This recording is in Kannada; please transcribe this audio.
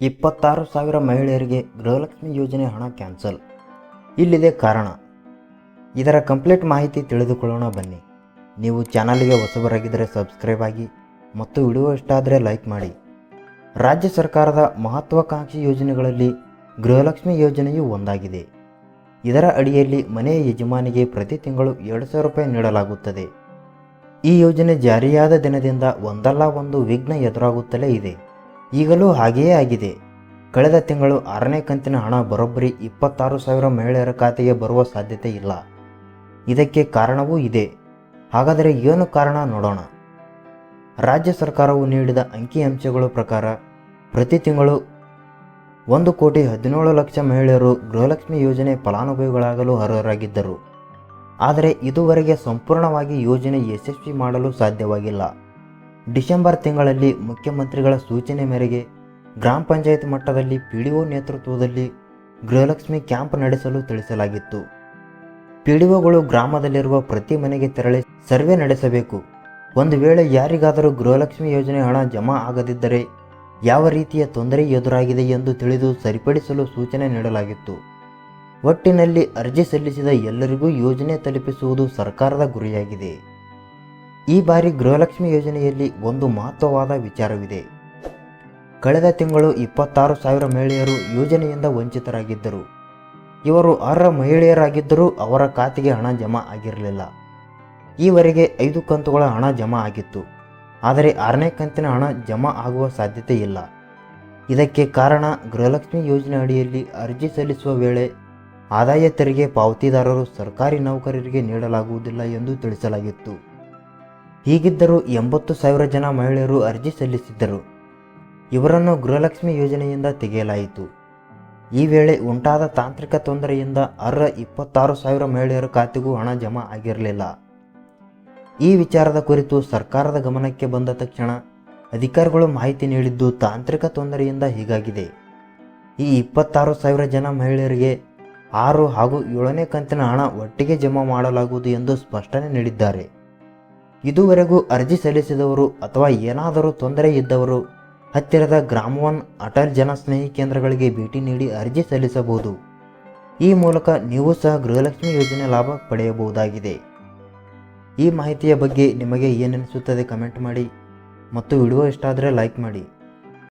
ಇಪ್ಪತ್ತಾರು ಸಾವಿರ ಮಹಿಳೆಯರಿಗೆ ಗೃಹಲಕ್ಷ್ಮಿ ಯೋಜನೆ ಹಣ ಕ್ಯಾನ್ಸಲ್. ಇಲ್ಲಿದೆ ಕಾರಣ. ಇದರ ಕಂಪ್ಲೀಟ್ ಮಾಹಿತಿ ತಿಳಿದುಕೊಳ್ಳೋಣ ಬನ್ನಿ. ನೀವು ಚಾನಲ್ಗೆ ಹೊಸಬರಾಗಿದ್ದರೆ ಸಬ್ಸ್ಕ್ರೈಬ್ ಆಗಿ ಮತ್ತು ವಿಡಿಯೋ ಇಷ್ಟ ಆದರೆ ಲೈಕ್ ಮಾಡಿ. ರಾಜ್ಯ ಸರ್ಕಾರದ ಮಹತ್ವಾಕಾಂಕ್ಷಿ ಯೋಜನೆಗಳಲ್ಲಿ ಗೃಹಲಕ್ಷ್ಮಿ ಯೋಜನೆಯು ಒಂದಾಗಿದೆ. ಇದರ ಅಡಿಯಲ್ಲಿ ಮನೆಯ ಯಜಮಾನಿಗೆ ಪ್ರತಿ ತಿಂಗಳು ಎರಡು ಸಾವಿರ ರೂಪಾಯಿ ನೀಡಲಾಗುತ್ತದೆ. ಈ ಯೋಜನೆ ಜಾರಿಯಾದ ದಿನದಿಂದ ಒಂದಲ್ಲ ಒಂದು ವಿಘ್ನ ಎದುರಾಗುತ್ತಲೇ ಇದೆ. ಈಗಲೂ ಹಾಗೆಯೇ ಆಗಿದೆ. ಕಳೆದ ತಿಂಗಳು ಆರನೇ ಕಂತಿನ ಹಣ ಬರೋಬ್ಬರಿ ಇಪ್ಪತ್ತಾರು ಸಾವಿರ ಮಹಿಳೆಯರ ಖಾತೆಗೆ ಬರುವ ಸಾಧ್ಯತೆ ಇಲ್ಲ. ಇದಕ್ಕೆ ಕಾರಣವೂ ಇದೆ. ಹಾಗಾದರೆ ಏನು ಕಾರಣ ನೋಡೋಣ. ರಾಜ್ಯ ಸರ್ಕಾರವು ನೀಡಿದ ಅಂಕಿಅಂಶಗಳ ಪ್ರಕಾರ ಪ್ರತಿ ತಿಂಗಳು ಒಂದು ಕೋಟಿ ಹದಿನೇಳು ಲಕ್ಷ ಮಹಿಳೆಯರು ಗೃಹಲಕ್ಷ್ಮಿ ಯೋಜನೆ ಫಲಾನುಭವಿಗಳಾಗಲು ಅರ್ಹರಾಗಿದ್ದರು. ಆದರೆ ಇದುವರೆಗೆ ಸಂಪೂರ್ಣವಾಗಿ ಯೋಜನೆ ಯಶಸ್ವಿ ಮಾಡಲು ಸಾಧ್ಯವಾಗಿಲ್ಲ. ಡಿಸೆಂಬರ್ ತಿಂಗಳಲ್ಲಿ ಮುಖ್ಯಮಂತ್ರಿಗಳ ಸೂಚನೆ ಮೇರೆಗೆ ಗ್ರಾಮ ಪಂಚಾಯತ್ ಮಟ್ಟದಲ್ಲಿ ಪಿ ಡಿ ಒ ನೇತೃತ್ವದಲ್ಲಿ ಗೃಹಲಕ್ಷ್ಮಿ ಕ್ಯಾಂಪ್ ನಡೆಸಲು ತಿಳಿಸಲಾಗಿತ್ತು. ಪಿ ಡಿ ಒಗಳು ಗ್ರಾಮದಲ್ಲಿರುವ ಪ್ರತಿ ಮನೆಗೆ ತೆರಳಿ ಸರ್ವೆ ನಡೆಸಬೇಕು. ಒಂದು ವೇಳೆ ಯಾರಿಗಾದರೂ ಗೃಹಲಕ್ಷ್ಮಿ ಯೋಜನೆ ಹಣ ಜಮಾ ಆಗದಿದ್ದರೆ ಯಾವ ರೀತಿಯ ತೊಂದರೆ ಎದುರಾಗಿದೆ ಎಂದು ತಿಳಿದು ಸರಿಪಡಿಸಲು ಸೂಚನೆ ನೀಡಲಾಗಿತ್ತು. ಒಟ್ಟಿನಲ್ಲಿ ಅರ್ಜಿ ಸಲ್ಲಿಸಿದ ಎಲ್ಲರಿಗೂ ಯೋಜನೆ ತಲುಪಿಸುವುದು ಸರ್ಕಾರದ ಗುರಿಯಾಗಿದೆ. ಈ ಬಾರಿ ಗೃಹಲಕ್ಷ್ಮಿ ಯೋಜನೆಯಲ್ಲಿ ಒಂದು ಮಹತ್ವವಾದ ವಿಚಾರವಿದೆ. ಕಳೆದ ತಿಂಗಳು ಇಪ್ಪತ್ತಾರು ಸಾವಿರ ಮಹಿಳೆಯರು ಯೋಜನೆಯಿಂದ ವಂಚಿತರಾಗಿದ್ದರು. ಇವರು ಅರ್ಹ ಮಹಿಳೆಯರಾಗಿದ್ದರೂ ಅವರ ಖಾತೆಗೆ ಹಣ ಜಮಾ ಆಗಿರಲಿಲ್ಲ. ಈವರೆಗೆ ಐದು ಕಂತುಗಳ ಹಣ ಜಮಾ ಆಗಿತ್ತು. ಆದರೆ ಆರನೇ ಕಂತಿನ ಹಣ ಜಮಾ ಆಗುವ ಸಾಧ್ಯತೆ ಇಲ್ಲ. ಇದಕ್ಕೆ ಕಾರಣ ಗೃಹಲಕ್ಷ್ಮಿ ಯೋಜನೆ ಅಡಿಯಲ್ಲಿ ಅರ್ಜಿ ಸಲ್ಲಿಸುವ ವೇಳೆ ಆದಾಯ ತೆರಿಗೆ ಪಾವತಿದಾರರು ಸರ್ಕಾರಿ ನೌಕರರಿಗೆ ನೀಡಲಾಗುವುದಿಲ್ಲ ಎಂದು ತಿಳಿಸಲಾಗಿತ್ತು. ಹೀಗಿದ್ದರೂ ಎಂಬತ್ತು ಸಾವಿರ ಜನ ಮಹಿಳೆಯರು ಅರ್ಜಿ ಸಲ್ಲಿಸಿದ್ದರು. ಇವರನ್ನು ಗೃಹಲಕ್ಷ್ಮಿ ಯೋಜನೆಯಿಂದ ತೆಗೆಯಲಾಯಿತು. ಈ ವೇಳೆ ಉಂಟಾದ ತಾಂತ್ರಿಕ ತೊಂದರೆಯಿಂದ ಅರ್ಹ ಇಪ್ಪತ್ತಾರು ಸಾವಿರ ಮಹಿಳೆಯರ ಖಾತೆಗೂ ಹಣ ಜಮಾ ಆಗಿರಲಿಲ್ಲ. ಈ ವಿಚಾರದ ಕುರಿತು ಸರ್ಕಾರದ ಗಮನಕ್ಕೆ ಬಂದ ತಕ್ಷಣ ಅಧಿಕಾರಿಗಳು ಮಾಹಿತಿ ನೀಡಿದ್ದು ತಾಂತ್ರಿಕ ತೊಂದರೆಯಿಂದ ಹೀಗಾಗಿದೆ. ಈ ಇಪ್ಪತ್ತಾರು ಸಾವಿರ ಜನ ಮಹಿಳೆಯರಿಗೆ ಆರು ಹಾಗೂ ಏಳನೇ ಕಂತಿನ ಹಣ ಒಟ್ಟಿಗೆ ಜಮಾ ಮಾಡಲಾಗುವುದು ಎಂದು ಸ್ಪಷ್ಟನೆ ನೀಡಿದ್ದಾರೆ. ಇದುವರೆಗೂ ಅರ್ಜಿ ಸಲ್ಲಿಸಿದವರು ಅಥವಾ ಏನಾದರೂ ತೊಂದರೆ ಇದ್ದವರು, ಹತ್ತಿರದ ಗ್ರಾಮವನ್ ಅಟಲ್ ಅಟಲ್ ಜನಸ್ನೇಹಿ ಕೇಂದ್ರಗಳಿಗೆ ಭೇಟಿ ನೀಡಿ ಅರ್ಜಿ ಸಲ್ಲಿಸಬಹುದು. ಈ ಮೂಲಕ ನೀವು ಸಹ ಗೃಹಲಕ್ಷ್ಮಿ ಯೋಜನೆ ಲಾಭ ಪಡೆಯಬಹುದಾಗಿದೆ. ಈ ಮಾಹಿತಿಯ ಬಗ್ಗೆ ನಿಮಗೆ ಏನೆನಿಸುತ್ತದೆ ಕಮೆಂಟ್ ಮಾಡಿ ಮತ್ತು ವಿಡಿಯೋ ಇಷ್ಟ ಆದರೆ ಲೈಕ್ ಮಾಡಿ.